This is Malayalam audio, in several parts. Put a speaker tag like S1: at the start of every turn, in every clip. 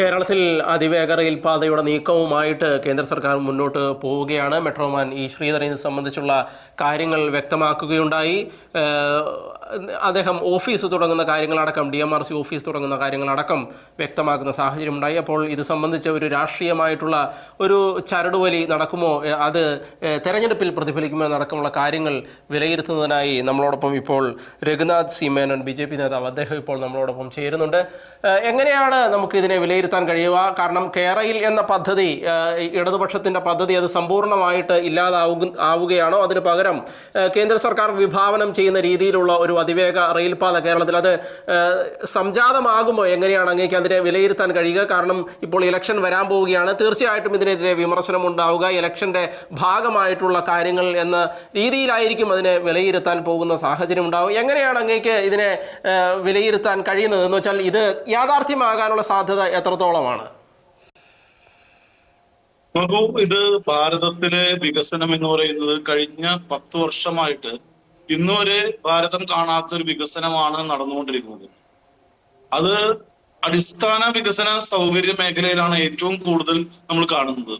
S1: കേരളത്തിൽ അതിവേഗ റെയിൽ പാതയുടെ നീക്കവുമായിട്ട് കേന്ദ്ര സർക്കാർ മുന്നോട്ട് പോവുകയാണ്. മെട്രോമാൻ ഈ ശ്രീധരനെ സംബന്ധിച്ചുള്ള കാര്യങ്ങൾ വ്യക്തമാക്കുകയുണ്ടായി. അദ്ദേഹം ഓഫീസ് തുടങ്ങുന്ന കാര്യങ്ങളടക്കം D M R C office തുടങ്ങുന്ന കാര്യങ്ങളടക്കം വ്യക്തമാക്കുന്ന സാഹചര്യം ഉണ്ടായി അപ്പോൾ ഇത് സംബന്ധിച്ച ഒരു രാഷ്ട്രീയമായിട്ടുള്ള ഒരു ചരടുവലി നടക്കുമോ? അത് തെരഞ്ഞെടുപ്പിൽ പ്രതിഫലിക്കുമോ എന്നടക്കമുള്ള കാര്യങ്ങൾ വിലയിരുത്തുന്നതിനായി നമ്മളോടൊപ്പം ഇപ്പോൾ Raghunath C Menon B J P നേതാവ് അദ്ദേഹം ഇപ്പോൾ നമ്മളോടൊപ്പം ചേരുന്നുണ്ട്. എങ്ങനെയാണ് നമുക്ക് ഇതിനെ വിലയിരുത്താൻ കഴിയുക. കാരണം കേരയിൽ എന്ന പദ്ധതി ഇടതുപക്ഷത്തിന്റെ പദ്ധതി അത് സമ്പൂർണമായിട്ട് ഇല്ലാതാവുക ആവുകയാണോ? അതിന് പകരം കേന്ദ്ര സർക്കാർ വിഭാവനം ചെയ്യുന്ന രീതിയിലുള്ള ഒരു അതിവേഗ റെയിൽപാത കേരളത്തിൽ അത് സംജാതമാകുമോ? എങ്ങനെയാണ് അങ്ങേക്ക് അതിനെ വിലയിരുത്താൻ കഴിയുക? കാരണം ഇപ്പോൾ ഇലക്ഷൻ വരാൻ പോവുകയാണ്. തീർച്ചയായിട്ടും ഇതിനെതിരെ വിമർശനം ഉണ്ടാവുക. ഇലക്ഷന്റെ ഭാഗമായിട്ടുള്ള കാര്യങ്ങൾ എന്ന രീതിയിലായിരിക്കും അതിനെ വിലയിരുത്താൻ പോകുന്ന സാഹചര്യം ഉണ്ടാവും എങ്ങനെയാണ് അങ്ങേക്ക് ഇതിനെ വിലയിരുത്താൻ കഴിയുന്നത്? എന്ന് വെച്ചാൽ ഇത് യാഥാർത്ഥ്യമാകാനുള്ള സാധ്യത എത്രത്തോളമാണ്?
S2: നോക്കൂ ഇത് ഭാരതത്തിലെ വികസനം എന്ന് പറയുന്നത് കഴിഞ്ഞ പത്ത് വർഷമായിട്ട് ഇന്നുവരെ ഭാരതം കാണാത്ത ഒരു വികസനമാണ് നടന്നുകൊണ്ടിരിക്കുന്നത്. അത് അടിസ്ഥാന വികസന സൗകര്യ മേഖലയിലാണ് ഏറ്റവും കൂടുതൽ നമ്മൾ കാണുന്നത്.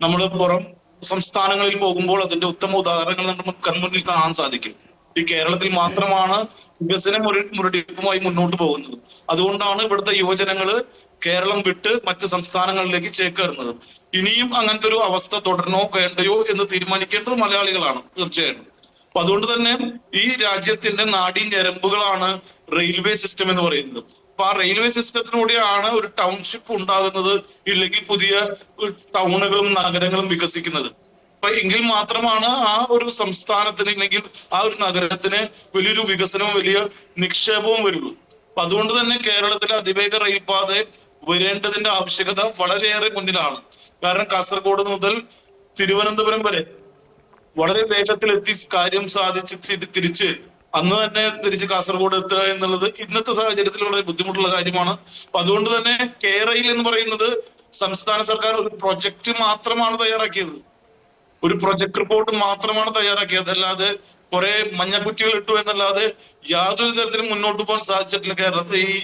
S2: നമ്മൾ പുറം സംസ്ഥാനങ്ങളിൽ പോകുമ്പോൾ അതിന്റെ ഉത്തമ ഉദാഹരണങ്ങൾ നമുക്ക് കൺമുന്നിൽ കാണാൻ സാധിക്കും. ഈ കേരളത്തിൽ മാത്രമാണ് വികസനം മുര മുരടിപ്പുമായി മുന്നോട്ട് പോകുന്നത്. അതുകൊണ്ടാണ് ഇവിടുത്തെ യുവജനങ്ങൾ കേരളം വിട്ട് മറ്റ് സംസ്ഥാനങ്ങളിലേക്ക് ചേക്കേറുന്നത്. ഇനിയും അങ്ങനത്തെ ഒരു അവസ്ഥ തുടരണോ വേണ്ടയോ എന്ന് തീരുമാനിക്കേണ്ടത് മലയാളികളാണ് തീർച്ചയായിട്ടും. അപ്പൊ അതുകൊണ്ട് തന്നെ ഈ രാജ്യത്തിന്റെ നാടീ ഞരമ്പുകളാണ് റെയിൽവേ സിസ്റ്റം എന്ന് പറയുന്നത്. അപ്പൊ ആ റെയിൽവേ സിസ്റ്റത്തിലൂടെയാണ് ഒരു ടൗൺഷിപ്പ് ഉണ്ടാകുന്നത് ഇല്ലെങ്കിൽ പുതിയ ടൗണുകളും നഗരങ്ങളും വികസിക്കുന്നത്. അപ്പൊ എങ്കിൽ മാത്രമാണ് ആ ഒരു സംസ്ഥാനത്തിന് അല്ലെങ്കിൽ ആ ഒരു നഗരത്തിന് വലിയൊരു വികസനവും വലിയ നിക്ഷേപവും വരുള്ളൂ. അപ്പൊ അതുകൊണ്ട് തന്നെ കേരളത്തിലെ അതിവേഗ റെയിൽപാത വരേണ്ടതിന്റെ ആവശ്യകത വളരെയേറെ മുന്നിലാണ്. കാരണം കാസർഗോഡ് മുതൽ തിരുവനന്തപുരം വരെ വളരെ വേഗത്തിൽ എത്തി കാര്യം സാധിച്ച് തിരിച്ച് അന്ന് തന്നെ തിരിച്ച് കാസർഗോഡ് എത്തുക എന്നുള്ളത് ഇന്നത്തെ സാഹചര്യത്തിൽ വളരെ ബുദ്ധിമുട്ടുള്ള കാര്യമാണ്. അപ്പൊ അതുകൊണ്ട് തന്നെ കേരയിൽ എന്ന് പറയുന്നത് സംസ്ഥാന സർക്കാർ ഒരു പ്രൊജക്ട് മാത്രമാണ് തയ്യാറാക്കിയത്. ഒരു പ്രൊജക്ട് റിപ്പോർട്ട് മാത്രമാണ് തയ്യാറാക്കിയത്. അതല്ലാതെ കുറെ മഞ്ഞക്കുറ്റികൾ ഇട്ടു എന്നല്ലാതെ യാതൊരു തരത്തിലും മുന്നോട്ട് പോകാൻ സാധിച്ചിട്ടില്ല കേരളത്തിൽ ഈ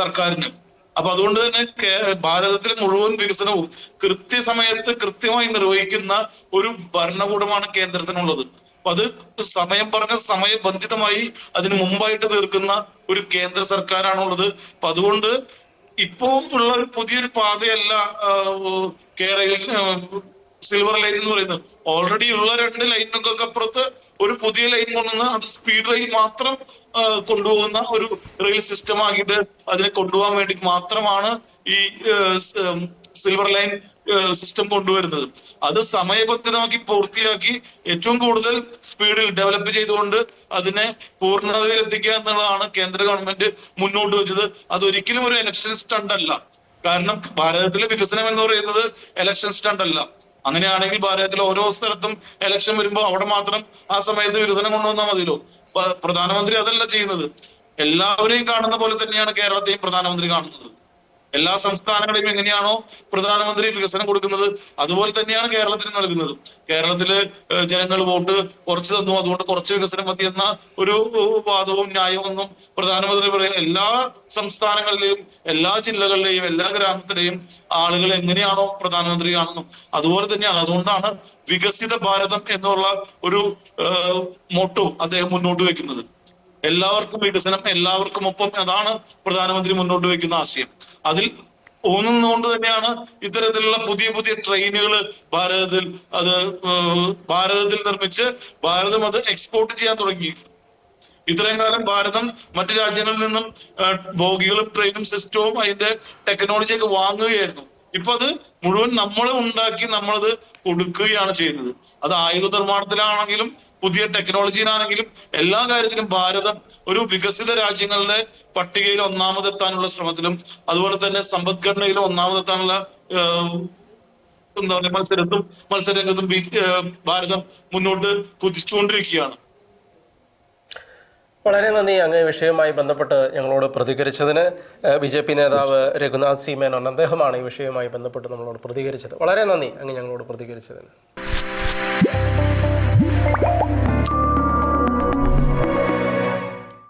S2: സർക്കാരിന്. അപ്പൊ അതുകൊണ്ട് തന്നെ ഭാരതത്തിൽ മുഴുവൻ വികസനവും കൃത്യസമയത്ത് കൃത്യമായി നിർവഹിക്കുന്ന ഒരു ഭരണകൂടമാണ് കേന്ദ്രത്തിനുള്ളത്. അപ്പൊ അത് സമയം പറഞ്ഞ സമയബന്ധിതമായി അതിന് മുമ്പായിട്ട് തീർക്കുന്ന ഒരു കേന്ദ്ര സർക്കാരാണുള്ളത്. അപ്പൊ അതുകൊണ്ട് ഇപ്പോ ഉള്ള പുതിയൊരു പാതയല്ല ആഹ്, സിൽവർ ലൈൻ എന്ന് പറയുന്നത്. ഓൾറെഡി ഉള്ള രണ്ട് ലൈനുകൾക്ക് അപ്പുറത്ത് ഒരു പുതിയ ലൈൻ കൊണ്ടുവന്ന് അത് സ്പീഡ് റെയിൽ മാത്രം കൊണ്ടുപോകുന്ന ഒരു റെയിൽ സിസ്റ്റം ആക്കിയിട്ട് അതിനെ കൊണ്ടുപോകാൻ വേണ്ടി മാത്രമാണ് ഈ സിൽവർ ലൈൻ സിസ്റ്റം കൊണ്ടുവരുന്നത്. അത് സമയബന്ധിതമാക്കി പൂർത്തിയാക്കി ഏറ്റവും കൂടുതൽ സ്പീഡിൽ ഡെവലപ്പ് ചെയ്തുകൊണ്ട് അതിനെ പൂർണതയിൽ എത്തിക്കുക എന്നുള്ളതാണ് കേന്ദ്ര ഗവൺമെന്റ് മുന്നോട്ട് വെച്ചത്. അതൊരിക്കലും ഒരു ഇലക്ഷൻ സ്റ്റണ്ട് അല്ല. കാരണം ഭാരതത്തിലെ വികസനം എന്ന് പറയുന്നത് ഇലക്ഷൻ സ്റ്റണ്ട് അല്ല. അങ്ങനെയാണെങ്കിൽ ഭാരതത്തിലെ ഓരോ സ്ഥലത്തും ഇലക്ഷൻ വരുമ്പോൾ അവിടെ മാത്രം ആ സമയത്ത് വികസനം കൊണ്ടുവന്നാൽ മതിയല്ലോ. പ്രധാനമന്ത്രി അതല്ല ചെയ്യുന്നത്. എല്ലാവരെയും കാണുന്ന പോലെ തന്നെയാണ് കേരളത്തെയും പ്രധാനമന്ത്രി കാണുന്നത്. എല്ലാ സംസ്ഥാനങ്ങളെയും എങ്ങനെയാണോ പ്രധാനമന്ത്രി വികസനം കൊടുക്കുന്നത് അതുപോലെ തന്നെയാണ് കേരളത്തിന് നൽകുന്നത്. കേരളത്തിൽ ജനങ്ങൾ വോട്ട് കുറച്ച് തന്നു അതുകൊണ്ട് കുറച്ച് വികസനം മതി എന്ന ഒരു വാദവും ന്യായവും പ്രധാനമന്ത്രി പറയുന്ന എല്ലാ സംസ്ഥാനങ്ങളിലെയും എല്ലാ ജില്ലകളിലെയും എല്ലാ ഗ്രാമത്തിലെയും ആളുകൾ എങ്ങനെയാണോ പ്രധാനമന്ത്രി കാണുന്നു അതുപോലെ തന്നെയാണ് അതുകൊണ്ടാണ് വികസിത ഭാരതം എന്നുള്ള ഒരു മോട്ടോ അദ്ദേഹം മുന്നോട്ട് വെക്കുന്നത്. എല്ലാവർക്കും വികസനം എല്ലാവർക്കും ഒപ്പം അതാണ് പ്രധാനമന്ത്രി മുന്നോട്ട് വയ്ക്കുന്ന ആശയം. അതിൽ ഊന്നുന്നതുകൊണ്ട് തന്നെയാണ് ഇത്തരത്തിലുള്ള പുതിയ പുതിയ ട്രെയിനുകൾ ഭാരതത്തിൽ അത് ഭാരതത്തിൽ നിർമ്മിച്ച് ഭാരതം അത് എക്സ്പോർട്ട് ചെയ്യാൻ തുടങ്ങി. ഇത്രയും കാലം ഭാരതം മറ്റു രാജ്യങ്ങളിൽ നിന്നും ബോഗികളും ട്രെയിനും സിസ്റ്റവും അതിന്റെ ടെക്നോളജിയൊക്കെ വാങ്ങുകയായിരുന്നു. ഇപ്പൊ അത് മുഴുവൻ നമ്മൾ ഉണ്ടാക്കി നമ്മളത് കൊടുക്കുകയാണ് ചെയ്യുന്നത്. അത് ആയുധ നിർമ്മാണത്തിലാണെങ്കിലും പുതിയ ടെക്നോളജിയിലാണെങ്കിലും എല്ലാ കാര്യത്തിലും ഭാരതം ഒരു വികസിത രാജ്യങ്ങളുടെ പട്ടികയിൽ ഒന്നാമതെത്താനുള്ള ശ്രമത്തിലും അതുപോലെ തന്നെ സമ്പദ്ഘടനയിൽ ഒന്നാമതെത്താനുള്ള എന്താ പറയുക മത്സരത്തും മത്സരരംഗത്തും ഭാരതം മുന്നോട്ട് കുതിച്ചുകൊണ്ടിരിക്കുകയാണ്.
S1: വളരെ നന്ദി. അങ്ങ് വിഷയവുമായി ബന്ധപ്പെട്ട് ഞങ്ങളോട് പ്രതികരിച്ചതിന് ബി ജെ പി നേതാവ് രഘുനാഥ് സി മേനോൻ അദ്ദേഹമാണ് ഈ വിഷയവുമായി ബന്ധപ്പെട്ട് നമ്മളോട് പ്രതികരിച്ചത്. വളരെ നന്ദി അങ്ങ് ഞങ്ങളോട് പ്രതികരിച്ചതിന്.